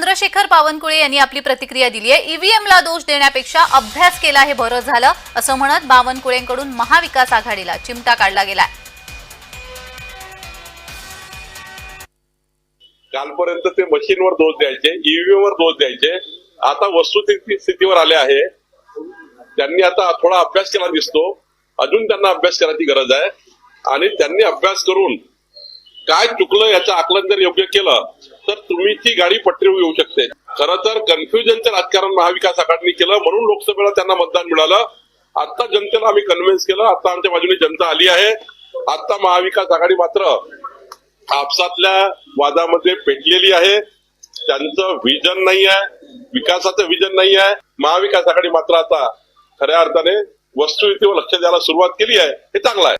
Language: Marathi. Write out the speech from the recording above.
चंद्रशेखर बावनकुळे यांनी आपली प्रतिक्रिया दिली आहे. ईव्हीएमला दोष देण्यापेक्षा अभ्यास केला हे बरं झालं असं म्हणत बावनकुळेंकडून महाविकास आघाडीला चिमटा काढला गेला कालपर्यंत ते मशीनवर दोष द्यायचे ईव्हीएम वर दोष द्यायचे. आता वस्तुस्थिती स्थितीवर आले आहे. त्यांनी आता थोडा अभ्यास केला दिसतो. अजून त्यांना अभ्यास करायची गरज आहे. आणि त्यांनी अभ्यास करून काय चुकलं याचं आकलन जर योग्य केलं तर तुम्ही ती गाडी पटरीवर येऊ शकते. खरं तर कन्फ्युजनचं राजकारण महाविकास आघाडीने केलं म्हणून लोकसभेला त्यांना मतदान मिळालं. आता जनतेला आम्ही कन्व्हिन्स केलं आता आमच्या बाजूने जनता आली आहे. आता महाविकास आघाडी मात्र आपसातल्या वादामध्ये पेटलेली आहे. त्यांचं विजन नाही आहे विकासाचं विजन नाही आहे. महाविकास आघाडी मात्र आता खऱ्या अर्थाने वस्तुस्थितीवर लक्ष द्यायला सुरुवात केली आहे. हे चांगलं आहे.